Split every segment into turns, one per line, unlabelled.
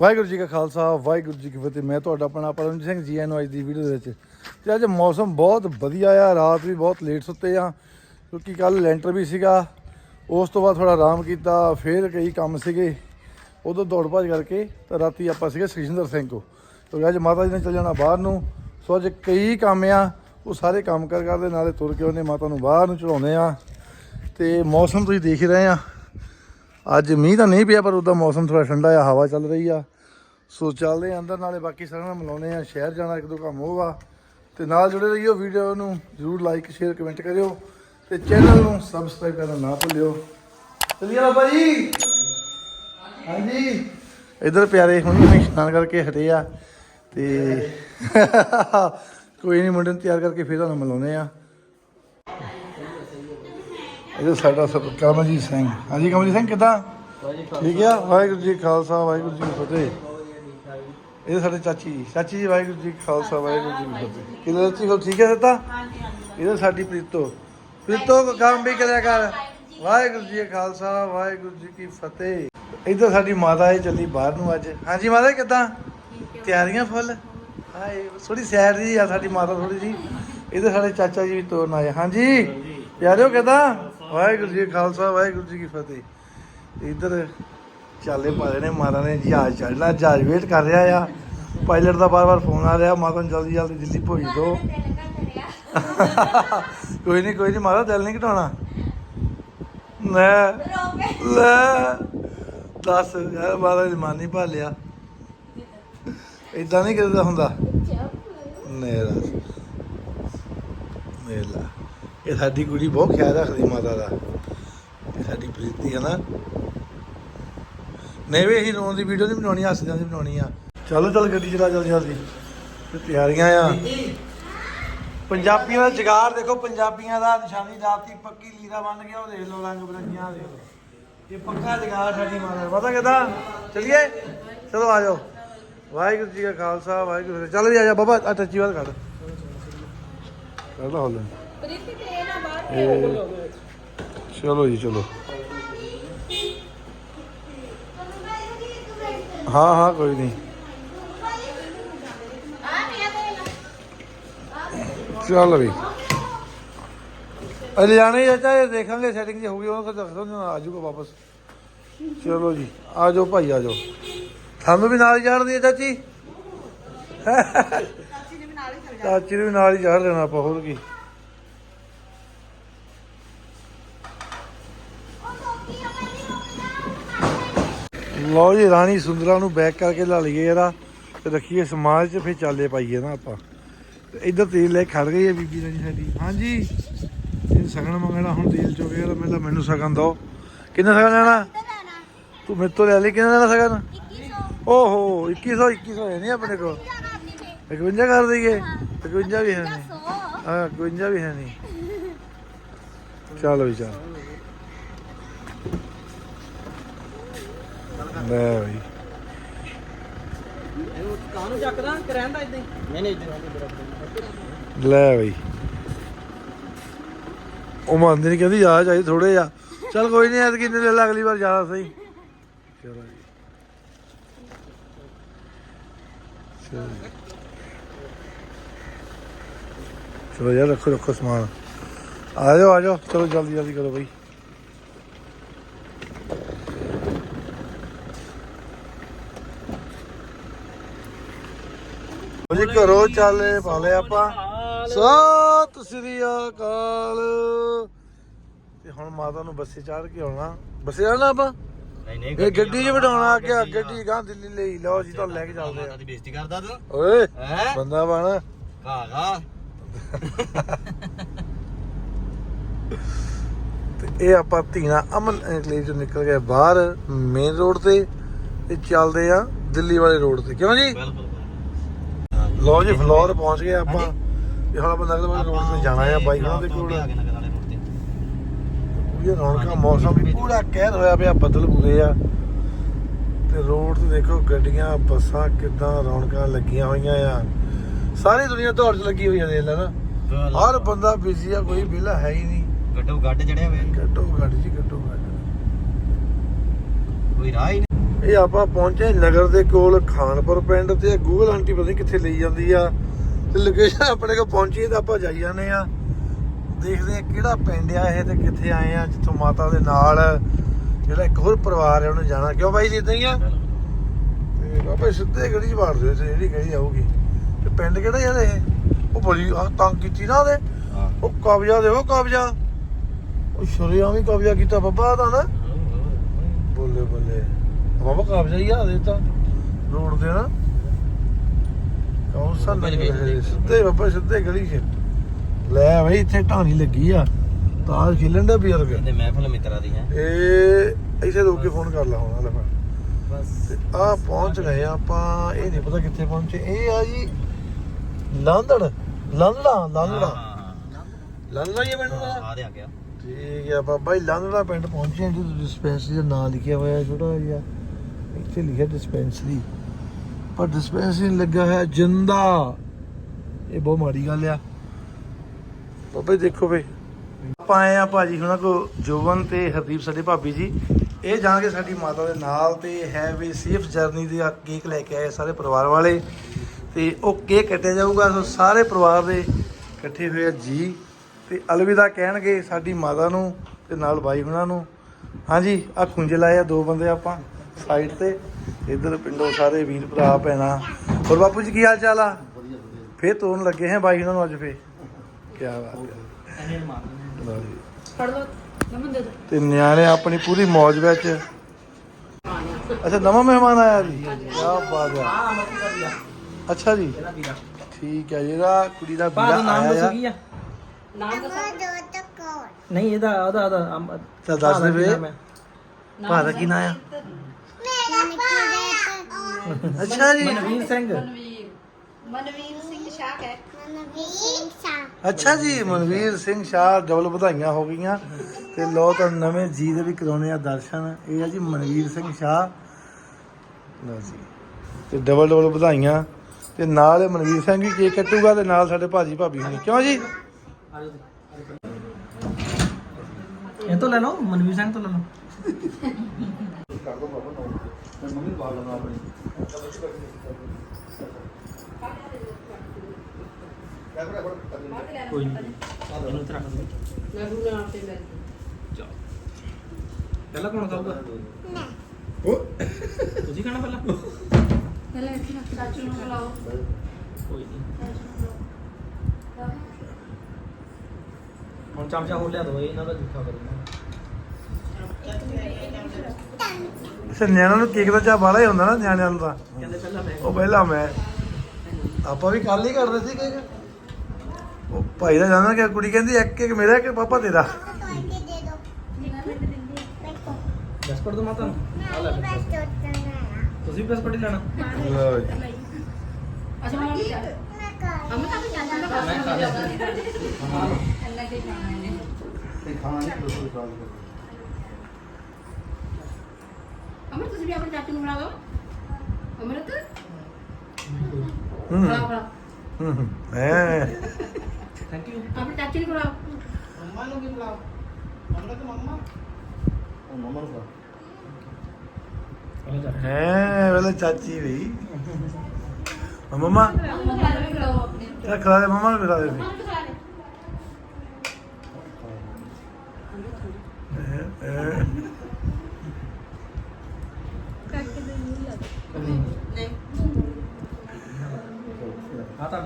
ਵਾਹਿਗੁਰੂ ਜੀ ਕਾ ਖਾਲਸਾ, ਵਾਹਿਗੁਰੂ ਜੀ ਕੀ ਫਤਿਹ। ਮੈਂ ਤੁਹਾਡਾ ਆਪਣਾ ਪਰਮਜੀਤ ਸਿੰਘ ਜੀ ਨੂੰ ਅੱਜ ਦੀ ਵੀਡੀਓ ਦੇ ਵਿੱਚ। ਤੇ ਅੱਜ ਮੌਸਮ ਬਹੁਤ ਵਧੀਆ ਆ, ਰਾਤ ਵੀ ਬਹੁਤ ਲੇਟ ਸੁੱਤੇ ਆ, ਕਿਉਂਕਿ ਕੱਲ ਲੈਂਟਰ ਵੀ ਸੀਗਾ। ਉਸ ਤੋਂ ਬਾਅਦ ਥੋੜਾ ਆਰਾਮ ਕੀਤਾ, ਫਿਰ ਕਈ ਕੰਮ ਸੀਗੇ। ਉਦੋਂ ਦੌੜ ਭੱਜ ਕਰਕੇ ਤਾਂ ਰਾਤੀ ਆਪਾਂ ਸੀਗੇ ਸ੍ਰੀਜਿੰਦਰ ਸਿੰਘ ਕੋ ਕਿਉਂਕਿ ਅੱਜ ਮਾਤਾ ਜੀ ਨੇ ਚੱਲ ਜਾਣਾ ਬਾਹਰ ਨੂੰ। ਸੋ ਅੱਜ ਕਈ ਕੰਮ ਆ, ਉਹ ਸਾਰੇ ਕੰਮ ਕਰ ਕਰਦੇ ਨਾਲੇ ਤੁਰ ਕੇ ਉਹਨੇ ਮਾਤਾ ਨੂੰ ਬਾਹਰ ਨੂੰ ਚੜਾਉਂਦੇ ਆ। ਤੇ ਮੌਸਮ ਤੁਸੀਂ ਦੇਖ ਰਹੇ ਆ। ਅੱਜ ਮੀਂਹ ਤਾਂ ਨਹੀਂ ਪਿਆ, ਪਰ ਉਹਦਾ ਮੌਸਮ ਥੋੜਾ ਠੰਡਾ ਆ, ਹਵਾ ਚੱਲ ਰਹੀ ਆ। ਸੋ ਚੱਲਦੇ ਆ ਅੰਦਰ, ਨਾਲੇ ਬਾਕੀ ਸਾਰਿਆਂ ਨਾਲ ਮਿਲਾਉਂਦੇ ਆ, ਸ਼ਹਿਰ ਜਾਣਾ ਇੱਕ ਦੋ ਕੰਮ ਹੋਗਾ ਤੇ ਨਾਲ ਜੁੜੇ ਰਹੀਓ ਵੀਡੀਓ ਨੂੰ, ਜਰੂਰ ਲਾਈਕ ਸ਼ੇਅਰ ਕਮੈਂਟ ਕਰਿਓ। ਤੇ ਚੈਨਲ ਨੂੰ ਸਬਸਕ੍ਰਾਈਬ ਕਰਨਾ ਨਾ ਭੁੱਲਿਓ। ਚਲਿਏ ਬਾਬਾ ਜੀ। ਹਾਂਜੀ। ਇਧਰ ਪਿਆਰੇ ਹੁਣੀ ਹੁਣੀ ਇਸ਼ਨਾਨ ਕਰਕੇ ਹਟੇ ਆ। ਤੇ ਕੋਈ ਨਹੀਂ, ਮੁੰਡੇ ਨੂੰ ਤਿਆਰ ਕਰਕੇ ਫਿਰ ਤੁਹਾਨੂੰ ਮਿਲਾਉਂਦੇ ਆ। ਇਹ ਸਾਡਾ ਸਭ ਕਮਲਜੀਤ ਸਿੰਘ। ਹਾਂਜੀ ਕਮਲਜੀਤ ਸਿੰਘ, ਕਿਦਾਂ? ਠੀਕ ਆ? ਵਾਹਿਗੁਰੂ ਜੀ ਖਾਲਸਾ, ਵਾਹਿਗੁਰੂ ਜੀ ਕੀ ਫਤਿਹ। ਇਹ ਸਾਡੇ ਚਾਚੀ ਜੀ। ਚਾਚੀ ਜੀ, ਵਾਹਿਗੁਰੂ ਜੀ ਖਾਲਸਾ, ਵਾਹਿਗੁਰੂ ਜੀ ਕੀ ਫਤਿਹ। ਕਿਲੇ ਚਾਚੀ ਹੋ ਠੀਕ ਹੈ ਦਿੱਤਾ ਇਹ ਸਾਡੀ ਪ੍ਰੀਤੋ। ਪ੍ਰੀਤੋ, ਕੰਮ ਵੀ ਕਰਿਆ ਕਰ। ਵਾਹਿਗੁਰੂ ਜੀ ਖਾਲਸਾ, ਵਾਹਿਗੁਰੂ ਜੀ ਕੀ ਫਤਿਹ। ਇੱਧਰ ਸਾਡੀ ਮਾਤਾ ਹੈ ਚੱਲੀ ਬਾਹਰ ਨੂੰ ਅੱਜ। ਹਾਂਜੀ ਮਾਤਾ ਕਿਦਾਂ? ਤਿਆਰੀਆਂ ਫੁੱਲ? ਹਾਏ ਥੋੜੀ ਸੈਰ ਜੀ ਆ ਸਾਡੀ ਮਾਤਾ ਥੋੜੀ ਜੀ। ਇਹਦੇ ਸਾਡੇ ਚਾਚਾ ਜੀ ਵੀ ਤੋਰਨ ਆਏ। ਹਾਂਜੀ, ਪਿਆਰਿਓ, ਕਿਦਾਂ? ਵਾਹਿਗੁਰੂ ਜੀ ਖਾਲਸਾ ਵਾਹਿਗੁਰੂ ਜੀ ਕੀ ਫਤਿਹ। ਇੱਧਰ ਚਾਲੇ ਪਾ ਰਹੇ ਨੇ ਮਾਤਾ ਨੇ ਜਹਾਜ਼ ਚੜਨਾ ਜਹਾਜ਼ ਵੇਟ ਕਰ ਰਿਹਾ ਆ। ਪਾਇਲਟ ਦਾ ਬਾਰ-ਬਾਰ ਫੋਨ ਆ ਰਿਹਾ ਮਾਤਾ ਨੂੰ ਜਲਦੀ ਜਲਦੀ ਦਿੱਲੀ ਭੇਜ ਦਿਓ। ਕੋਈ ਨਹੀਂ ਕੋਈ ਨਹੀਂ ਮਾਤਾ ਦਿਲ ਨਹੀਂ ਘਟਾਉਣਾ। ਲੈ ਲੈ। ਦੱਸ ਯਾਰ ਮਾਤਾ ਦੀ ਮਨ ਨਹੀਂ ਭਾਲਿਆ। ਇਦਾਂ ਨਹੀਂ ਕਰਦਾ ਹੁੰਦਾ। ਮੇਰਾ ਮੇਲਾ ਇਹ ਸਾਡੀ ਕੁੜੀ ਬਹੁਤ ਖਿਆਲ ਰੱਖਦੀ ਮਾਤਾ ਦਾ। ਇਹ ਸਾਡੀ ਪ੍ਰੀਤੀ ਹੈ ਨਾ। ਨਹੀਂ ਵੀ ਅਸੀਂ ਰੋਣ ਦੀ ਵੀਡੀਓ ਨਹੀਂ ਬਣਾਉਣੀ, ਹੱਸਦਿਆਂ ਦੀ ਬਣਾਉਣੀ ਆ। ਚਲੋ ਚੱਲ ਗੱਡੀ ਚਲਾ ਚੱਲ ਜਲਦੀ। ਤੇ ਤਿਆਰੀਆਂ ਆ। ਪੰਜਾਬੀਆਂ ਦਾ ਜਗਾਰ ਦੇਖੋ, ਪੰਜਾਬੀਆਂ ਦਾ ਨਿਸ਼ਾਨੀ ਲਾਤੀ ਪੱਕੀ ਲੀਰਾ ਬਣ ਗਿਆ ਉਹ ਦੇਖ ਲਓ, ਰੰਗ ਬਰੰਗੀਆਂ ਦੇਖ ਇਹ ਪੱਕਾ ਜਗਾਰ ਸਾਡੀ ਮਾਤਾ ਪਤਾ ਕਿਦਾਂ? ਚਲਿਏ? ਚਲੋ ਆ ਜਾਓ। ਵਾਹਿਗੁਰੂ ਜੀ ਕਾ ਖਾਲਸਾ, ਵਾਹਿਗੁਰੂ ਜੀ ਚੱਲ ਵੀ ਆ ਜਾ, ਬਾਬਾ, ਆ ਟੱਚੀ ਵਾਲ ਕੱਢ ਲਾ ਹੌਲੀ
ਪ੍ਰੀਤੀ ਬਾਹਰ
ਚਲੋ ਜੀ ਚਲੋ। ਹਾਂ ਹਾਂ ਕੋਈ ਨਹੀਂ। ਚੱਲ ਵੀ। ਅਰੇ ਜਾਣੇ ਚਾਚਾ ਇਹ ਦੇਖਾਂਗੇ ਸੈਟਿੰਗ ਜੇ ਹੋਊਗੀ ਉਹਨਾਂ ਕੋਲ ਦੱਸ ਦੋ ਆ ਜਾਊਗਾ ਵਾਪਸ। ਚਲੋ ਜੀ ਆ ਜਾਓ ਭਾਈ ਆ ਜਾਓ। ਸਾਨੂੰ ਵੀ ਨਾਲ ਹੀ ਚਾੜ ਦਈਏ ਚਾਚੀ।
ਹੀ ਚਲ
ਚਾਚੀ ਨੂੰ ਵੀ ਨਾਲ ਹੀ ਚਾੜ ਦੇਣਾ ਆਪਾਂ ਹੋਰ ਕੀ। ਲਓ ਜੀ ਰਾਣੀ ਸੁੰਦਰਾ ਨੂੰ ਬੈਕ ਕਰਕੇ ਲਾ ਲਈਏ ਇਹਦਾ ਤੇ ਰੱਖੀਏ ਸਮਾਜ 'ਚ ਫਿਰ ਚਾਲੇ ਪਾਈਏ ਨਾ ਆਪਾਂ। ਤੇ ਇੱਧਰ ਤੇਲ ਲੈ ਖੜ ਗਈ ਹੈ ਬੀਬੀ ਰਾਣੀ ਸਾਡੀ। ਹਾਂਜੀ। ਇਹ ਸਗਨ ਮੰਗਣਾ ਹੁਣ ਤੇਲ ਚੋ ਗਿਆ ਪਹਿਲਾਂ ਮੈਨੂੰ ਸਗਨ ਦੋ ਕਿੰਨਾ ਸਗਨ ਲੈਣਾ? ਤੂੰ ਮੇਰੇ ਤੋਂ ਲੈ ਲਈ ਕਿੰਨਾ ਲੈਣਾ ਸਗਨ? ਓਹੋ 2100 2100 ਹੈ ਨਹੀਂ ਆਪਣੇ ਕੋਲ। 51 ਕਰ ਦਈਏ? 51 ਵੀ ਹੈ ਨਹੀਂ। ਹਾਂ 51 ਵੀ ਹੈ ਨਹੀਂ। ਚੱਲ ਵੀ ਚੱਲ। ਲੈ ਬਈ
ਕਾਹਨੂੰ ਚੱਕਦਾ? ਕਰੈਂਦਾ ਇਦਾਂ ਹੀ। ਨਹੀਂ ਨਹੀਂ ਇਦਾਂ
ਲੈ ਬਈ ਉਹ ਮੰਨਦੀ ਨਹੀਂ ਕਹਿੰਦੀ ਆ ਚਾਹੀਦੇ ਥੋੜੇ ਆ ਚੱਲ ਕੋਈ ਨਹੀਂ ਐਤਕੀ ਨੇ ਲੈ ਲਾ ਅਗਲੀ ਵਾਰ ਜ਼ਿਆਦਾ ਸਹੀ। ਚਲੋ ਜੀ। ਚਲੋ ਜੀ। ਚਲੋ ਯਾਰ ਰੱਖੋ ਰੱਖੋ ਸਮਾਨ। ਆ ਜਾਓ ਆ ਜਾਓ। ਚਲੋ ਜਲਦੀ ਜਲਦੀ ਕਰੋ ਬਈ। ਉਹ ਜੀ ਘਰੋਂ ਚੱਲੇ ਪਾਲੇ ਆਪਾਂ। ਸਤਿ ਸ੍ਰੀ ਅਕਾਲ। ਤੇ ਹੁਣ ਮਾਤਾ ਨੂੰ ਬੱਸੇ ਚੜ੍ਹ ਕੇ ਆਉਣਾ। ਬੱਸੇ ਜਾਣਾ ਆਪਾਂ?
ਨਹੀਂ ਨਹੀਂ
ਇਹ ਗੱਡੀ 'ਚ ਬਿਠਾਉਣਾ ਕਿ ਗੱਡੀ ਗਾਂ ਦਿੱਲੀ ਲਈ। ਲਓ ਜੀ ਤੁਹਾਨੂੰ ਲੈ ਕੇ ਚੱਲਦੇ ਆ।
ਬੇਇੱਜ਼ਤੀ ਕਰਦਾ ਤੂੰ।
ਓਏ ਬੰਦਾ ਬਣ।
ਕਾਗਾ
ਤੇ ਇਹ ਆਪਾਂ ਧੀਣਾ ਅਮਨ ਐਨਕਲੇਵ ਚੋਂ ਨਿਕਲ ਗਏ ਬਾਹਰ ਮੇਨ ਰੋਡ ਤੇ ਤੇ ਚੱਲਦੇ ਆ ਦਿੱਲੀ ਵਾਲੇ ਰੋਡ ਤੇ। ਕਿਉਂ ਜੀ? ਲਓ ਜੀ ਫਲੋਰ ਪਹੁੰਚ ਗਏ ਆਪਾਂ। ਤੇ ਹੁਣ ਆਪਾਂ ਨਗਰ ਵਾਲੇ ਰੋਡ ਤੇ ਜਾਣਾ ਆ ਬਾਈਕ ਉਹਨਾਂ ਦੇ ਕੋਲ। ਇਹ ਰੌਣਕਾਂ ਮੌਸਮ ਵੀ ਪੂਰਾ ਕਹਿਰ ਹੋਇਆ ਪਿਆ ਬੱਦਲ ਪੂਰੇ ਆ। ਤੇ ਰੋਡ ਤੇ ਦੇਖੋ ਗੱਡੀਆਂ ਬੱਸਾਂ ਕਿੱਦਾਂ ਰੌਣਕਾਂ ਲੱਗੀਆਂ ਹੋਈਆਂ ਆ। ਸਾਰੀ ਦੁਨੀਆ ਦੌੜ 'ਚ ਲੱਗੀ ਹੋਈ ਆ ਦੇਖ ਲੈ ਨਾ। ਹਰ ਬੰਦਾ ਬਿਜ਼ੀ ਆ ਕੋਈ ਵਿਹਲਾ ਹੈ ਹੀ ਨਹੀਂ।
ਗੱਡੋ ਗੱਡ ਜੜਿਆ ਹੋਏ
ਘੱਟੋ ਘੱਟ ਜੀ ਘੱਟੋ ਘੱਟ।
ਕੋਈ ਰਾਹ ਹੀ ਨਹੀਂ।
ਇਹ ਆਪਾਂ ਪਹੁੰਚੇ ਨਗਰ ਦੇ ਕੋਲ ਖਾਨਪੁਰ ਪਿੰਡ ਤੇ। ਗੂਗਲ ਆਂਟੀ ਪਤਾ ਨਹੀਂ ਕਿੱਥੇ ਲਈ ਜਾਂਦੀ ਆ। ਤੇ ਲੋਕੇਸ਼ਨ ਆਪਣੇ ਕੋਲ ਪਹੁੰਚੀ ਤਾਂ ਆਪਾਂ ਜਾਈ ਜਾਂਦੇ ਆ। ਦੇਖਦੇ ਆ ਕਿਹੜਾ ਪਿੰਡ ਆ ਇਹ ਤੇ ਕਿੱਥੇ ਆਏ ਆ ਜਿੱਥੋਂ ਮਾਤਾ ਦੇ ਨਾਲ ਜਿਹੜਾ ਇੱਕ ਹੋਰ ਪਰਿਵਾਰ ਹੈ ਉਹਨੇ ਜਾਣਾ। ਕਿਉਂ ਬਾਈ ਜੀ ਇਦਾਂ ਹੀ ਆ? ਤੇ ਬਾਬਾ ਸਿੱਧੇ ਗੜੀ ਚ ਤੇ ਜਿਹੜੀ ਗੜੀ ਆਊਗੀ। ਤੇ ਪਿੰਡ ਕਿਹੜਾ ਯਾਰ ਇਹ? ਉਹ ਬੜੀ ਆ ਤੰਗ ਕੀਤੀ ਨਾ ਉਹਦੇ। ਉਹ ਕਬਜ਼ਾ ਦੇ ਉਹ ਕਬਜ਼ਾ। ਉਹ ਸ਼ਰੀਆਂ ਵੀ ਕਬਜ਼ਾ ਕੀਤਾ ਬੱਬਾ ਦਾ ਨਾ। ਬੱਲੇ ਬੱਲੇ। ਬਾਬਾ ਕਬਜ਼ਾ ਹੀ ਆ ਦੇ ਤਾਂ। ਰੋਡ ਤੇ ਨਾ। ਕੌਣ ਸਾ ਸਿੱਧੇ ਬਾਬਾ ਸਿੱਧੇ ਗਲੀ 'ਚ। ਲੈ ਬਈ ਇੱਥੇ ਢਾਣੀ ਲੱਗੀ ਆ। ਤਾਲ ਖੇਲਣ ਦਾ ਬਜ਼ੁਰਗ
ਕਹਿੰਦੇ ਮਹਿਫਲ ਮਿੱਤਰਾਂ ਦੀ ਹੈ
ਇਹ ਇੱਥੇ ਰੋਕ ਕੇ ਫੋਨ ਕਰ ਲਾ ਹੁਣ ਲੈ
ਬਸ।
ਆ ਪਹੁੰਚ ਗਏ ਆਪਾਂ ਇਹ ਨਹੀਂ ਪਤਾ ਕਿੱਥੇ ਪਹੁੰਚੇ। ਇਹ ਆ ਜੀ ਲਾਂਦੜ ਲਾਂਦੜਾ ਲਾਂਦੜਾ ਲਾਂਦੜਾ ਹੀ ਪਿੰਡ ਦਾ?
ਆ ਦੇ ਆ ਗਿਆ।
ਠੀਕ ਆ ਬਾਬਾ ਜੀ ਲਾਂਦੜਾ ਪਿੰਡ ਪਹੁੰਚੇ ਜਿਹਦੇ ਡਿਸਪੈਂਸਰੀ ਦਾ ਨਾਮ ਲਿਖਿਆ ਹੋਇਆ ਛੋਟਾ ਜਿਹਾ। ਇੱਥੇ ਲਿਖਿਆ ਡਿਸਪੈਂਸਰੀ ਪਰ ਡਿਸਪੈਂਸਰੀ ਲੱਗਾ ਹੈ ਜਿੰਦਾ। ਇਹ ਬਹੁਤ ਮਾੜੀ ਗੱਲ ਆ। ਬਾਬਾ ਜੀ ਦੇਖੋ ਬਈ। ਆਪਾਂ ਆਏ ਆ ਭਾਜੀ ਹੁਣਾਂ ਕੋ ਜੋਵਨ ਤੇ ਹਰਦੀਪ ਸਾਡੇ ਭਾਬੀ ਜੀ। ਇਹ ਜਾਣ ਕੇ ਸਾਡੀ ਮਾਤਾ ਦੇ ਨਾਲ ਤੇ ਹੈ ਵੀ ਸੇਫ ਜਰਨੀ ਦੇ ਕੇਕ ਲੈ ਕੇ ਆਏ ਸਾਰੇ ਪਰਿਵਾਰ ਵਾਲੇ। ਤੇ ਉਹ ਕੇਕ ਕੱਟਿਆ ਜਾਊਗਾ ਸੋ ਸਾਰੇ ਪਰਿਵਾਰ ਦੇ ਇਕੱਠੇ ਹੋਏ ਆ ਜੀ। ਤੇ ਅਲਵਿਦਾ ਕਹਿਣਗੇ ਸਾਡੀ ਮਾਤਾ ਨੂੰ ਤੇ ਨਾਲ ਬਾਈ ਹੁਣਾਂ ਨੂੰ। ਹਾਂਜੀ ਆ ਖੁੰਝੇ ਲਾਏ ਆ ਦੋ ਬੰਦੇ ਆਪਾਂ ਸਾਈਡ ਤੇ। ਇੱਧਰ ਪਿੰਡੋਂ ਸਾਰੇ ਵੀਰ ਭਰਾ ਭੈਣਾਂ। ਹੋਰ ਬਾਪੂ ਜੀ ਕੀ ਹਾਲ ਚਾਲ ਆ? ਫੇਰ ਤੋਰਨ ਲੱਗੇ ਹੈ ਬਾਈ ਹੁਣਾਂ ਨੂੰ ਅੱਜ ਫੇਰ। ਕੀ ਬਾਤ ਹੈ।
ਨਮਨ ਦੇ ਦੋ
ਤੇ ਨਿਆਣੇ ਆਪਣੀ ਪੂਰੀ ਮੌਜ ਵਿੱਚ। ਅੱਛਾ ਨਵਾਂ ਮਹਿਮਾਨ ਆਇਆ ਜੀ। ਕੀ ਬਾਤ ਹੈ। ਅੱਛਾ ਜੀ।
ਇਹਦਾ ਵੀਰਾ
ਠੀਕ ਹੈ ਜਿਹੜਾ ਕੁੜੀ ਦਾ ਵੀਰਾ
ਨਾਮ
ਆਇਆ
ਦੱਸੋ
ਆ।
ਕੀ ਆ?
ਨਾਮ ਦੱਸੋ।
ਨਹੀਂ ਇਹਦਾ ਉਹਦਾ ਉਹਦਾ
ਚੱਲ ਦੱਸ
ਦਾ
ਦੇ
ਕੀ
ਵੇ।
ਨਾਮ ਹੈ?
ਭਾ ਦਾ ਕੀ ਨਾਂ ਆ? ਅੱਛਾ ਜੀ।
ਮਨਵੀਰ ਸਿੰਘ।
ਮਨਵੀਰ। ਸਿੰਘ ਸ਼ਾਹ ਹੈ
ਅੱਛਾ ਜੀ ਮਨਵੀਰ ਸਿੰਘ ਸ਼ਾਹ ਡਬਲ ਵਧਾਈਆਂ ਹੋ ਗਈਆਂ। ਤੇ ਲੋ ਤਾਂ ਨਵੇਂ ਜੀ ਦੇ ਵੀ ਕਰਾਉਣੇ ਆ ਦਰਸ਼ਨ। ਇਹ ਆ ਜੀ ਮਨਵੀਰ ਸਿੰਘ ਸ਼ਾਹ। ਲਓ ਜੀ। ਤੇ ਡਬਲ ਡਬਲ ਵਧਾਈਆਂ। ਤੇ ਨਾਲ ਮਨਵੀਰ ਸਿੰਘ ਵੀ ਕੇਕ ਕੱਟੂਗਾ ਤੇ ਨਾਲ ਸਾਡੇ ਭਾਜੀ ਭਾਬੀ ਹੋਣੀ। ਕਿਉਂ ਜੀ?
ਇਹ ਤੋਂ ਲੈ ਲਓ ਮਨਵੀਰ ਸਿੰਘ ਤੋਂ ਲੈ ਲਓ। ਕੋਈ ਨਹੀਂ। ਇਹਨੂੰ ਇੱਥੇ ਰੱਖ ਦਿਓ।
ਨਗੂ ਨਾਮ ਤੇ ਲੈ
ਪਹਿਲਾਂ ਕੌਣ ਖਾਊਗਾ? ਤੁਸੀਂ ਖਾਣਾ ਪਹਿਲਾਂ?
ਪਹਿਲਾਂ ਇੱਥੇ ਰੱਖ ਚਾਚੂ ਨੂੰ ਬੁਲਾਓ।
ਕੋਈ ਨਹੀਂ ਹੁਣ ਚਮਚਾ ਹੋਰ ਲਿਆ ਦੋ ਇਹਨਾਂ ਦਾ ਜੁੱਠਾ ਕਰੂੰਗਾ।
ਅੱਛਾ ਨਿਆਣਿਆਂ ਨੂੰ ਕੇਕ ਦਾ ਚਾਹ ਬਾਲਾ ਹੀ ਹੁੰਦਾ ਨਾ ਨਿਆਣਿਆਂ ਨੂੰ ਤਾਂ।
ਕਹਿੰਦੇ ਪਹਿਲਾਂ ਮੈਂ
ਉਹ ਪਹਿਲਾਂ ਮੈਂ। ਆਪਾਂ ਵੀ ਕੱਲ ਹੀ ਕਰਦੇ ਸੀ ਕੇਕ। ਉਹ ਭਾਈ ਦਾ ਜਾਣਾ ਕਿ ਕੁੜੀ ਕਹਿੰਦੀ ਇੱਕ ਇੱਕ ਮੇਰਾ ਕਿ ਪਾਪਾ ਤੇਰਾ।
ਬਿਸਕੁਟ ਦੋ ਮਾਤਾ ਨੂੰ। ਆ ਲੈ ਬਿਸਕੁਟ। ਤੁਸੀਂ ਵੀ ਬਿਸਕੁਟ ਹੀ ਲੈਣਾ
ਲਓ ਜੀ।
ਅੱਛਾ ਮੈਂ ਅਮਨ ਤਾਂ ਵੀ ਜਾਂਦਾ
ਮੈਂ ਖਾ ਲਿਆ।
ਅੱਲਾ ਦੇ ਖਾਣਾ ਇਹਨੇ ਅਮਰ ਤੁਸੀਂ ਵੀ ਆਪਣੇ ਚਾਚੂ ਨੂੰ ਬੁਲਾਓ। ਅਮਰਤ?
ਹੂੰ।
ਬੁਲਾਓ ਬੁਲਾਓ।
ਹੂੰ ਹੂੰ। ਹੈਂ।
ਥੈਂਕ ਯੂ
ਆਪਣੇ ਚਾਚੂ ਨੂੰ ਬੁਲਾਓ।
ਮੰਮਾ ਨੂੰ ਵੀ ਬੁਲਾਓ। ਮੰਮਾ ਤੇ ਮੰਮਾ। ਉਹ ਮੰਮਾ ਨੂੰ ਬੁਲਾਓ।
ਹੈ ਵੇਲੇ ਚਾਚੀ ਵੀ। ਮਮਾ ਇਹ ਖਿਲਾ ਦੇ ਮਮਾ ਨੂੰ ਖਿਲਾ ਦੇ।
ਮੰਮਾ ਨੂੰ ਬੁਲਾ ਲੈ
ਹੈਂ, ਹੈਂ।
ਨਹੀਂ
ਆ ਤਾਂ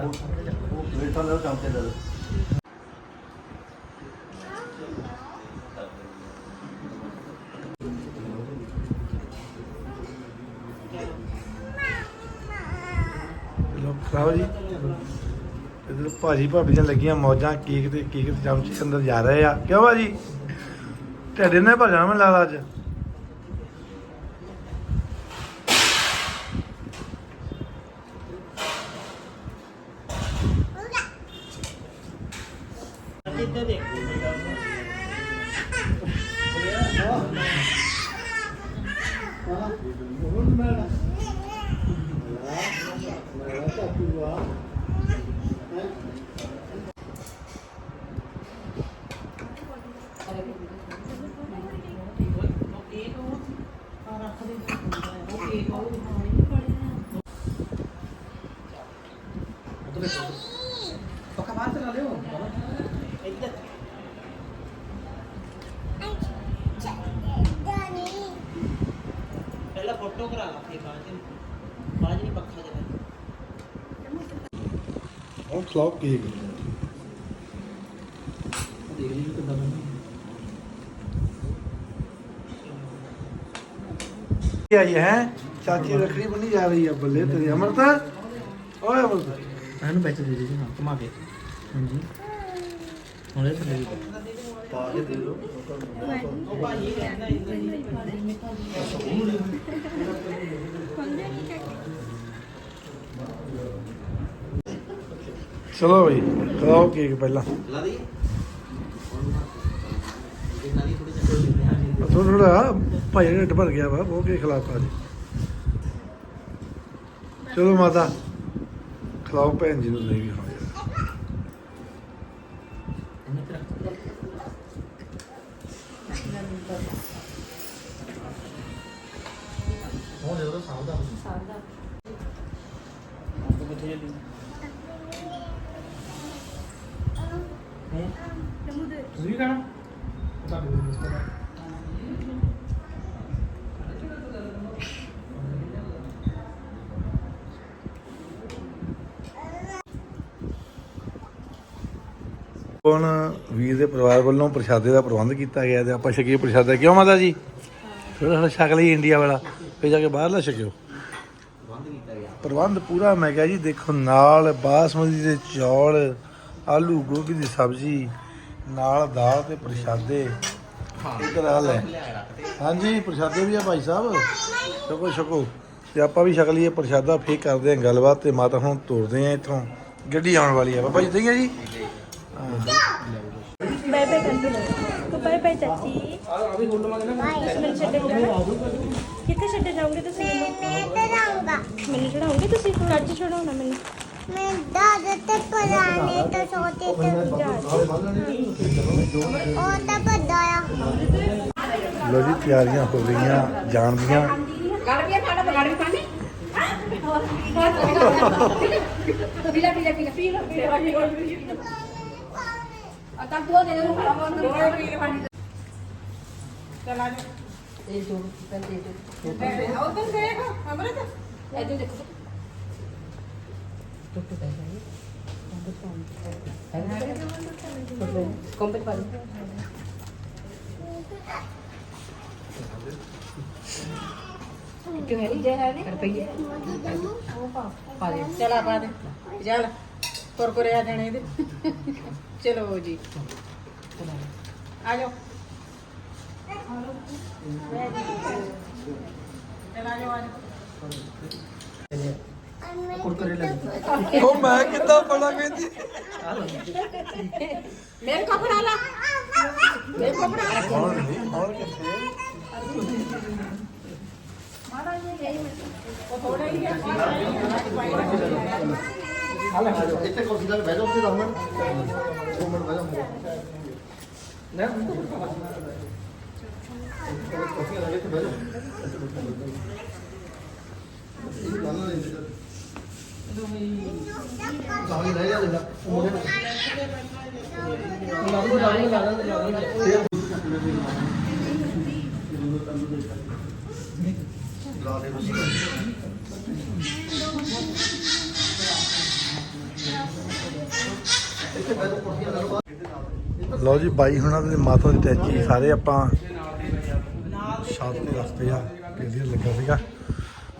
ਲੋ ਖਾਓ ਜੀ ਇਧਰ ਭਾਜੀ ਭਾਬੀ ਦੀਆਂ ਲੱਗੀਆਂ ਮੌਜਾਂ, ਕੇਕ ਤੇ ਕੇਕ ਤੇ ਚਮਚੇ ਅੰਦਰ ਜਾ ਰਹੇ ਆ। ਕਿਉਂ ਭਾਜੀ? ਢੇਡੇ ਨੇ ਭਰ ਜਾਣਾ ਮੈਨੂੰ ਲੱਗਦਾ ਅੱਜ।
ਫੋਟੋ ਕਰਾ ਲਾ ਫੇਰ ਬਾਅਦ
ਚ। ਬਾਅਦ ਚ
ਪੱਖਾ ਜਗਾ ਹੁਣ ਖਲਾਓ
ਕੇਕ ਆਈ ਹੈ। ਚਾਚੀ ਰੱਖੜੀ ਬੰਨੀ ਜਾ ਰਹੀ ਹੈ ਬੱਲੇ ਤੇਰੀ ਅਮਰਤ ਓਏ ਅਮਰਤ
ਇਹਨੂੰ ਪੈਸੇ ਦੇ ਦੇ ਜੀ ਹਾਂ ਘੁਮਾ ਕੇ। ਹਾਂਜੀ। ਹੁਣ ਇਹ ਥੱਲੇ ਵੀ
ਪਾ। ਕੇ ਦੇ ਦੋ ਚਲੋ ਬਈ ਖਾਓ ਕੇਕ ਪਹਿਲਾਂ।
ਲਾ ਦੀ ਥੋੜਾ
ਥੋੜਾ ਭਾਈ ਢਿੱਡ ਭਰ ਗਿਆ ਵਾ ਉਹ ਕੇ ਖਿਲਾਫ ਜੀ। ਚਲੋ ਮਾਤਾ, ਖਿਲਾਓ ਭੈਣ ਜੀ ਨੂੰ ਲੈ ਵੀ ਹੋਇਆ
ਉਹ ਦੇ ਦੋ ਸਾਹ ਉਹ ਕਿੱਥੇ ਚੱਲੀ ਤੁਸੀਂ ਵੀ ਖਾਣਾ? ਤੁਹਾਡੇ
ਹੁਣ ਵੀਰ ਦੇ ਪਰਿਵਾਰ ਵੱਲੋਂ ਪ੍ਰਸ਼ਾਦੇ ਦਾ ਪ੍ਰਬੰਧ ਕੀਤਾ ਗਿਆ ਤੇ ਆਪਾਂ ਛਕੀਏ ਪ੍ਰਸ਼ਾਦਾ ਕਿਉਂ ਮਾਤਾ ਜੀ? ਥੋੜਾ ਥੋੜਾ ਛਕ ਲਈ ਇੰਡੀਆ ਵਾਲਾ। ਫੇਰ ਜਾ ਕੇ ਬਾਹਰਲਾ ਛਕਿਓ ਪ੍ਰਬੰਧ ਪੂਰਾ, ਮੈਂ ਕਿਹਾ ਜੀ, ਦੇਖੋ, ਨਾਲ ਬਾਸਮਤੀ ਦੇ ਚੌਲ, ਆਲੂ ਗੋਭੀ ਦੀ ਸਬਜ਼ੀ, ਨਾਲ ਦਾਲ ਤੇ ਪ੍ਰਸ਼ਾਦੇ। ਇਧਰ ਆ ਲੈ ਹਾਂਜੀ, ਪ੍ਰਸ਼ਾਦੇ ਵੀ ਆ ਭਾਈ ਸਾਹਿਬ। ਛਕੋ ਛਕੋ। ਤੇ ਆਪਾਂ ਵੀ ਛਕ ਲਈਏ, ਪ੍ਰਸ਼ਾਦਾ ਫੇਰ ਕਰਦੇ ਆਂ ਗੱਲਬਾਤ ਤੇ ਮਾਤਾ ਹੁਣ ਤੋਰਦੇ ਆਂ ਇੱਥੋਂ। ਗੱਡੀ ਆਉਣ ਵਾਲੀ ਆ ਬਾਬਾ ਜੀ ਦਈਏ ਜੀ
ਬਾਏ ਬਾਏ ਕਰ ਦੋ ਬਾਏ ਬਾਏ ਚਾਚੀ
ਵੀ ਹੋਲ ਮੰਗਣਾ
ਤੁਸੀਂ ਕਿੱਥੇ ਛੱਡ ਜਾਓਗੇ ਤੁਸੀਂ? ਮੈਨੂੰ
ਮੈਂ ਤੇ ਰਹੂੰਗਾ
ਮੈਨੂੰ ਚੜਾਓਗੇ ਤੁਸੀਂ? ਕੱਚ ਚੜਾਉਣਾ ਮੈਨੂੰ।
ਮੈਂ ਦਾਦਾ ਤੇ ਪੁਰਾਣੇ ਤੋਂ ਛੋਟੇ ਤੇ। ਉਹ ਤਾਂ ਵੱਡਾ ਆ।
ਲੋ ਜੀ ਤਿਆਰੀਆਂ ਹੋ ਗਈਆਂ ਜਾਣ ਦੀਆਂ।
ਗੜ ਵੀ ਖਾਣਾ ਬਗੜ ਵੀ ਖਾਣੀ ਪੀਲਾ ਪੀਲਾ ਪੀਲਾ ਪੀਲਾ ਪੀਲਾ। ਆ ਤਾਂ ਦੋ ਦੇ ਦੋ। ਖਾਣਾ ਦੋ ਪੀਲੇ ਪਾਣੀ ਚਲ ਆ ਜਾ। ਇਹ ਦੋ ਪੈਨ ਦੇ ਦੋ। ਉਹ ਤਾਂ ਦੇਖ ਅਮਰਤ। ਇਹ ਦੇ ਦੇਖੋ ਟੁੱਟ ਪੈ ਗਈ ਕੰਪਨੀ ਪਾ ਦੇ। ਕਿਉਂ ਨਹੀਂ? ਜੇ ਹੈ ਨਹੀਂ? ਰੁਪਈਏ ਉਹ ਪਾ। ਪਾ ਦੇ। ਚਲਾ ਪਾ ਦੇ। ਚੱਲ। ਕੁਰਕੁਰੇ ਆ ਜਾਣੇ ਇਹਦੇ। ਚਲੋ ਜੀ। ਆ ਜਾਓ।
ਕੁਰਕਰੇ ਲੈ
ਉਹ ਮੈਂ ਕਿੱਦਾਂ ਬੜਾ ਕਹਿੰਦੀ?
ਮੇਰੇ ਕੋ ਬਣਾ ਲਾ। ਮੇਰੇ ਕੋ ਬਣਾ ਲਾ।
ਹੁਣ ਨਹੀਂ ਹੁਣ ਕਿੱਥੇ?
ਉਹ ਥੋੜਾ ਹੀ ਹੈ
ਇੱਥੇ ਕੁਰਸੀ ਤੇ ਬਹਿ ਜਾਓ ਉੱਥੇ ਦੋ ਮਿੰਟ ਦੋ ਮਿੰਟ ਬਹਿ ਜਾਓ।
ਨਾ
ਲਓ
ਜੀ ਬਾਈ ਹੁਣਾਂ ਦੇ ਮਾਤਾ ਦੀ ਟੈਚੀ ਸਾਰੇ ਆਪਾਂ ਛੱਤ ਤੇ ਰਸਤੇ ਆ ਗੱਡੀ ਲੱਗਾ ਸੀਗਾ।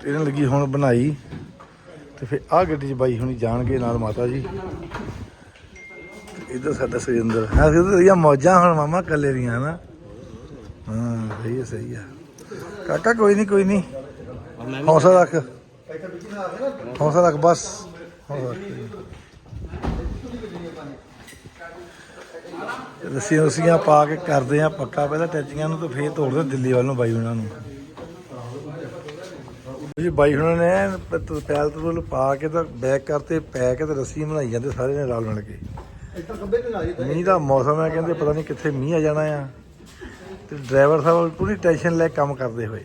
ਤੇ ਇਹਨਾਂ ਲੱਗੀ ਹੁਣ ਬਣਾਈ। ਤੇ ਫਿਰ ਆਹ ਗੱਡੀ 'ਚ ਬਾਈ ਹੁਣੀ ਜਾਣਗੇ ਨਾਲ ਮਾਤਾ ਜੀ। ਤੇ ਸਾਡਾ ਸੁਰਿੰਦਰ। ਹੈ, ਸੁਰਿੰਦਰ ਇਹ ਮੌਜਾਂ ਹੁਣ ਮਾਮਾ ਕੱਲੇ ਦੀਆਂ, ਹਨਾ? ਹਾਂ, ਸਹੀ ਹੈ ਸਹੀ ਹੈ ਕਾਕਾ, ਕੋਈ ਨਹੀਂ ਕੋਈ ਨਹੀਂ ਹੌਸਲਾ ਰੱਖ। ਹੌਸਲਾ ਰੱਖ, ਬਸ। ਹੌਸਲਾ ਰੱਖ। ਰੱਸੀਆਂ ਰੁੱਸੀਆਂ ਪਾ ਕੇ ਕਰਦੇ ਆ ਪੱਕਾ ਪਹਿਲਾਂ ਟੈਚੀਆਂ ਨੂੰ ਤੇ ਫੇਰ ਤੋੜਦੇ ਦਿੱਲੀ ਵੱਲ ਨੂੰ ਬਾਈ ਉਹਨਾਂ ਨੂੰ। ਜੀ ਬਾਈ ਉਹਨਾਂ ਨੇ ਪੈਲ ਤੋਂ ਪਾ ਕੇ ਤਾਂ ਬੈਕ ਕਰਤੇ ਪੈ ਕੇ ਤੇ ਰੱਸੀ ਬਣਾਈ ਜਾਂਦੇ ਸਾਰੇ ਨੇ ਰਲ ਮਿਲ ਕੇ। ਮੀਂਹ ਦਾ ਮੌਸਮ ਹੈ ਕਹਿੰਦੇ ਪਤਾ ਨਹੀਂ ਕਿੱਥੇ ਮੀਂਹ ਆ ਜਾਣਾ ਆ। ਤੇ ਡਰਾਈਵਰ ਸਾਹਿਬ ਪੂਰੀ ਟੈਨਸ਼ਨ ਲੈ ਕੰਮ ਕਰਦੇ ਹੋਏ।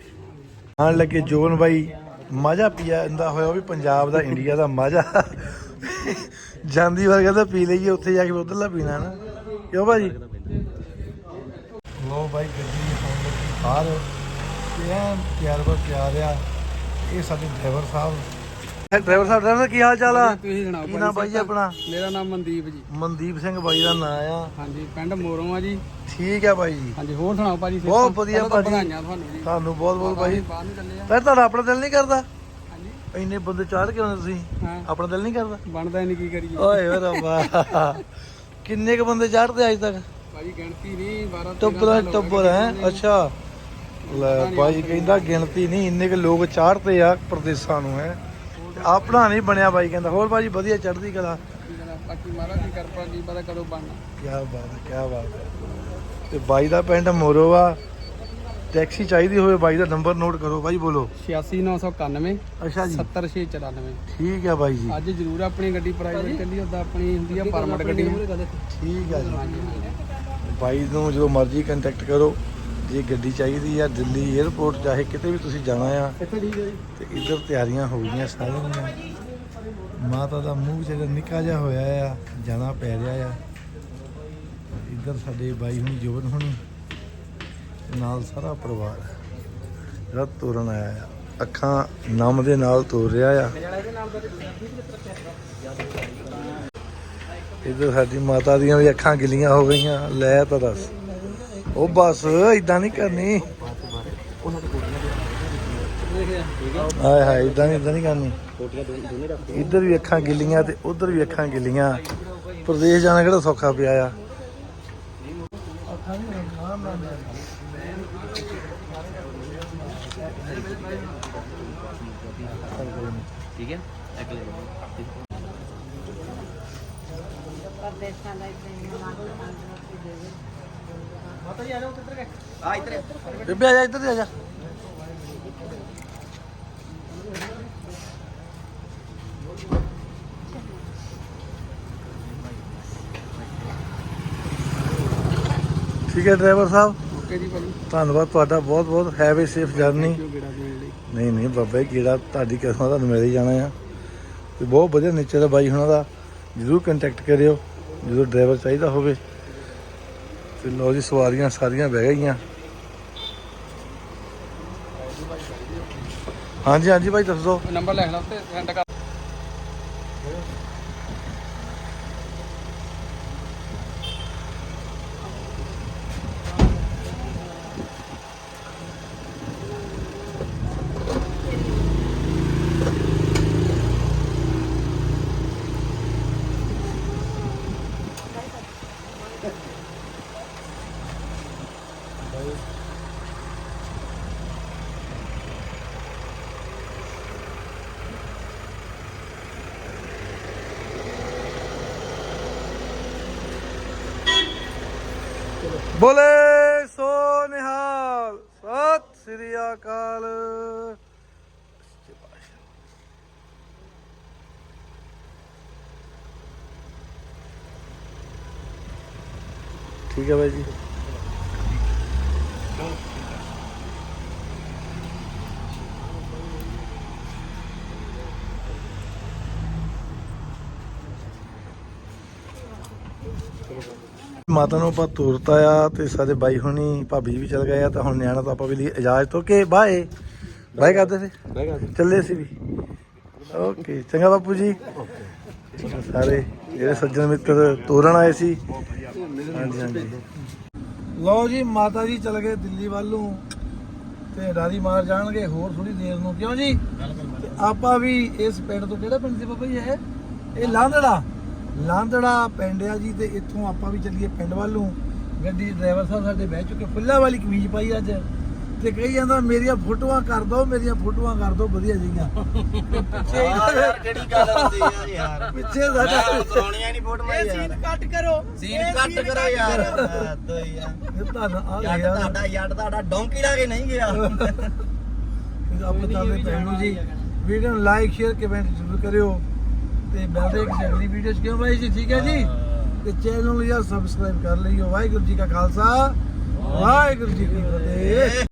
ਆਣ ਲੱਗੇ ਜੋਨ ਬਾਈ ਮਾਝਾ ਪੀਆ ਇੰਦਾ ਹੋਇਆ ਉਹ ਵੀ ਪੰਜਾਬ ਦਾ ਇੰਡੀਆ ਦਾ ਮਾਝਾ। ਜਾਂਦੀ ਵਾਰ ਕਹਿੰਦਾ ਪੀ ਲਈਏ ਉੱਥੇ ਜਾ ਕੇ ਉਧਰਲਾ ਪੀਣਾ ਨਾ। ਕਿਉਂ ਭਾਜੀ? ਲੋ ਬਾਈ ਗੱਡੀ ਹੁਣ ਲੱਗੀ ਬਾਹਰ ਤੇ ਐਨ ਤਿਆਰ ਬਰ ਤਿਆਰ ਆ। ਇਹ ਸਾਡੇ ਡਰਾਈਵਰ ਸਾਹਿਬ। ਡਰਾਈਵਰ ਸਾਹਿਬ ਡਰਾਈਵਰ ਕੀ ਹਾਲ ਚਾਲ ਆ?
ਤੁਸੀਂ ਸੁਣਾਓ
ਕੀ ਨਾਮ ਬਾਈ ਜੀ ਆਪਣਾ?
ਮੇਰਾ ਨਾਮ ਮਨਦੀਪ ਜੀ।
ਮਨਦੀਪ ਸਿੰਘ ਬਾਈ ਦਾ ਨਾਂ ਆ।
ਹਾਂਜੀ ਪਿੰਡ ਮੋਰੋਂ ਆ ਜੀ।
ਠੀਕ ਆ ਬਾਈ ਜੀ।
ਹਾਂਜੀ ਹੋਰ ਸੁਣਾਓ ਭਾਜੀ?
ਬਹੁਤ ਵਧੀਆ ਭਾਜੀ।
ਤੁਹਾਨੂੰ
ਬਹੁਤ ਬਹੁਤ ਬਾਈ। ਪਰ ਤੁਹਾਡਾ ਆਪਣਾ ਦਿਲ ਨਹੀਂ ਕਰਦਾ?
ਹਾਂਜੀ।
ਇੰਨੇ ਬੰਦੇ ਚਾੜ ਕੇ ਆਉਂਦੇ ਤੁਸੀਂ? ਆਪਣਾ ਦਿਲ ਨਹੀਂ ਕਰਦਾ?
ਬਣਦਾ ਨਹੀਂ ਕੀ ਕਰੀਏ?
ਓਏ ਰੱਬਾ। ਕਿੰਨੇ ਕ ਬੰਦੇ ਚਾੜਦੇ ਅੱਜ ਤੱਕ?
ਭਾਜੀ ਗਿਣਤੀ ਨਹੀਂ 12
ਟੱਬਰ ਟੱਬਰ ਹੈ। ਅੱਛਾ। ਲੈ ਬਾਈ ਕਹਿੰਦਾ ਗਿਣਤੀ ਨਹੀਂ ਇੰਨੇ ਕ ਲੋਕ ਚਾੜਦੇ ਆ ਪ੍ਰਦੇਸ਼ਾਂ ਨੂੰ ਹੈ। ਆਪਣਾ ਨਹੀਂ ਬਣਿਆ ਬਾਈ ਕਹਿੰਦਾ ਹੋਰ ਬਾਜੀ ਵਧੀਆ ਚੜ੍ਹਦੀ ਕਲਾ।
ਬਾਕੀ ਮਹਾਰਾਜ ਦੀ ਕਿਰਪਾ ਕੀ ਪਤਾ ਕਦੋਂ ਬਣਨਾ।
ਕੀ ਬਾਤ ਹੈ ਕੀ ਬਾਤ ਹੈ। ਤੇ ਬਾਈ ਦਾ ਪਿੰਡ ਮੋਰੋ ਆ ਟੈਕਸੀ ਚਾਹੀਦੀ ਹੋਵੇ ਬਾਈ ਦਾ ਨੰਬਰ ਨੋਟ ਕਰੋ ਬਾਈ ਬੋਲੋ।
86991
ਅੱਛਾ ਜੀ।
70694
ਠੀਕ ਹੈ ਬਾਈ ਜੀ।
ਅੱਜ ਜ਼ਰੂਰ ਆਪਣੀ ਗੱਡੀ ਪ੍ਰਾਈਵੇਟ ਚੱਲੀ ਉਦਾਂ ਆਪਣੀ ਹੁੰਦੀ ਆ ਪਰਮਿਟ ਗੱਡੀ
ਠੀਕ ਹੈ ਜੀ। ਬਾਈ ਨੂੰ ਜਦੋਂ ਮਰਜ਼ੀ ਕੰਟੈਕਟ ਕਰੋ ਜੇ ਗੱਡੀ ਚਾਹੀਦੀ ਆ ਦਿੱਲੀ 에ਅਰਪੋਰਟ ਚਾਹੇ ਕਿਤੇ ਵੀ ਤੁਸੀਂ ਜਾਣਾ ਆ
ਇੱਥੇ ਠੀਕ ਹੈ ਜੀ।
ਤੇ ਇੱਧਰ ਤਿਆਰੀਆਂ ਹੋ ਗਈਆਂ ਸਾਰੀਆਂ। ਮਾਤਾ ਦਾ ਮੂੰਹ ਜਿਹੜਾ ਨਿੱਕਾ ਜਿਹਾ ਹੋਇਆ ਆ ਜਾਣਾ ਪੈ ਰਿਹਾ ਆ। ਇੱਧਰ ਸਾਡੇ ਬਾਈ ਹੁਣੀ ਜੋਬਨ ਹੁਣੀ। ਨਾਲ ਸਾਰਾ ਪਰਿਵਾਰ ਜਿਹੜਾ ਤੋਰਨ ਆਇਆ ਆ। ਅੱਖਾਂ ਨਮ ਦੇ ਨਾਲ ਤੋਰ ਰਿਹਾ ਆ। ਇੱਧਰ ਸਾਡੀ ਮਾਤਾ ਦੀਆਂ ਵੀ ਅੱਖਾਂ ਗਿੱਲੀਆਂ ਹੋ ਗਈਆਂ, ਲੈ ਤਾਂ ਦੱਸ। ਉਹ ਬਸ ਇਦਾਂ ਨਹੀਂ ਕਰਨੀ। ਹਾਏ ਹਾਏ ਇਦਾਂ ਨਹੀਂ ਇਦਾਂ ਨਹੀਂ ਕਰਨੀ। ਇੱਧਰ ਵੀ ਅੱਖਾਂ ਗਿੱਲੀਆਂ ਤੇ ਉਧਰ ਵੀ ਅੱਖਾਂ ਗਿੱਲੀਆਂ। ਪ੍ਰਦੇਸ਼ ਜਾਣਾ ਕਿਹੜਾ ਸੌਖਾ ਪਿਆ ਆ।
ਠੀਕ ਹੈ?
ਬੇਬੇ ਆ ਜਾ ਇੱਧਰ ਆ ਜਾ। ਠੀਕ ਹੈ ਡਰਾਈਵਰ ਸਾਹਿਬ?
ਓਕੇ ਜੀ ਭਾਜੀ।
ਧੰਨਵਾਦ ਤੁਹਾਡਾ ਬਹੁਤ ਬਹੁਤ। ਹੈਵ ਏ ਸੇਫ ਜਰਨੀ
ਕਿਉਂ ਗੇੜਾ ਦੇਣ ਲਈ।
ਨਹੀਂ ਨਹੀਂ ਬਾਬਾ ਜੀ ਕਿਹੜਾ ਤੁਹਾਡੀ ਕਿਸਮਤ ਤੁਹਾਨੂੰ ਮਿਲ ਹੀ ਜਾਣਾ ਆ। ਤੇ ਬਹੁਤ ਵਧੀਆ ਨੇਚਰ ਹੈ ਬਾਈ ਹੁਣਾਂ ਦਾ। ਜਰੂਰ ਕੰਟੈਕਟ ਕਰਿਓ ਜਦੋਂ ਡਰਾਈਵਰ ਚਾਹੀਦਾ ਹੋਵੇ। ਤੇ ਲੋ ਜੀ ਸਵਾਰੀਆਂ ਸਾਰੀਆਂ ਬਹਿ ਗਈਆਂ। ਹਾਂਜੀ ਹਾਂਜੀ ਭਾਈ ਦੱਸੋ
ਨੰਬਰ ਲਿਖ ਲਓ ਤੇ ਸੈਂਡ ਕਰ
ਬੋਲੇ ਸੋ ਨਿਹਾਲ ਸਤਿ ਸ੍ਰੀ ਅਕਾਲ। ਠੀਕ ਹੈ ਬਾਈ ਜੀ। ਮਾਤਾ ਨੂੰ ਆਪਾਂ ਤੋਰਤਾ ਆ ਤੇ ਸਾਡੇ ਬਾਈ ਹੁਣੀ ਭਾਬੀ ਵੀ ਚਲ ਗਏ ਆ ਤਾਂ ਹੁਣ ਨਿਆਣਾ ਤਾਂ ਆਪਾਂ ਵੀ ਲਈ ਇਜਾਜ਼ਤ। ਹੋ ਕੇ ਬਾਏ ਬਾਏ ਕਰਦੇ। ਫੇ ਚੱਲੇ ਸੀ ਵੀ। ਓਕੇ ਚੰਗਾ ਬਾਪੂ ਜੀ। ਸਾਰੇ ਜਿਹੜੇ ਸੱਜਣ ਮਿੱਤਰ ਤੋਰਨ ਆਏ ਸੀ। ਹਾਂਜੀ ਹਾਂਜੀ। ਲਓ ਜੀ ਮਾਤਾ ਜੀ ਚਲ ਗਏ ਦਿੱਲੀ ਵੱਲ ਨੂੰ ਤੇ ਡਾਰੀ ਮਾਰ ਜਾਣਗੇ ਹੋਰ ਥੋੜੀ ਦੇਰ ਨੂੰ। ਕਿਉਂ ਜੀ? ਆਪਾਂ ਵੀ ਇਸ ਪਿੰਡ ਤੋਂ ਕਿਹੜਾ ਪਿੰਡ ਸੀ ਬਾਬਾ ਜੀ ਇਹ? ਇਹ ਲਾਂਦੜਾ। ਲਾਂਦੜਾ ਪਿੰਡ ਆ ਜੀ ਤੇ ਇੱਥੋਂ ਆਪਾਂ ਵੀ ਚੱਲੀਏ ਪਿੰਡ ਵੱਲ ਗੱਡੀ ਡਰਾਈਵਰ ਸਾਹਿਬ ਸਾਡੇ ਬਹਿ ਚੁੱਕੇ ਫੁੱਲਾਂ ਵਾਲੀ ਕਮੀਜ਼ ਪਾਈ ਅੱਜ। ਤੇ ਕਹੀ ਜਾਂਦਾ ਮੇਰੀਆਂ ਫੋਟੋਆਂ ਕਰ ਦਿਓ ਮੇਰੀਆਂ ਫੋਟੋਆਂ ਕਰ ਦਿਓ ਵਧੀਆ ਜਿਹੀਆਂ ਪਿੱਛੇ ਯਾਰ
ਕਿਹੜੀ ਗੱਲ ਹੁੰਦੀ ਆ ਯਾਰ।
ਪਿੱਛੇ ਸਾਡਾ
ਸੋਹਣੀਆਂ ਨਹੀਂ ਫੋਟੋਆਂ ਯਾਰ।
ਕੱਟ ਕਰੋ।
ਸੀਨ ਕੱਟ ਕਰੋ ਯਾਰ ਦੋ ਯਾਰ।
ਇਹ ਤਾਂ ਆ
ਯਾਰ।
ਗਿਆ
ਤੁਹਾਡਾ ਯਾਰ। ਤੁਹਾਡਾ ਡੌਂਕੀ ਲਾ ਕੇ ਨਹੀਂ ਗਿਆ।
ਆਪਾਂ ਪੈਣ ਨੂੰ ਜੀ। ਵੀਡੀਓ ਨੂੰ ਲਾਈਕ ਸ਼ੇਅਰ ਕਮੈਂਟ ਜ਼ਰੂਰ ਕਰਿਓ। ਤੇ ਮਿਲਦੇ ਇੱਕ ਅਗਲੀ ਵੀਡੀਓ 'ਚ। ਕਿਉਂ ਬਾਈ ਜੀ? ਠੀਕ ਹੈ ਜੀ? ਤੇ ਚੈਨਲ ਨੂੰ ਯਾਰ ਸਬਸਕ੍ਰਾਈਬ ਕਰ ਲਈਓ। ਵਾਹਿਗੁਰੂ ਜੀ ਕਾ ਖਾਲਸਾ। ਵਾਹਿਗੁਰੂ ਜੀ ਕੀ ਫਤਿਹ।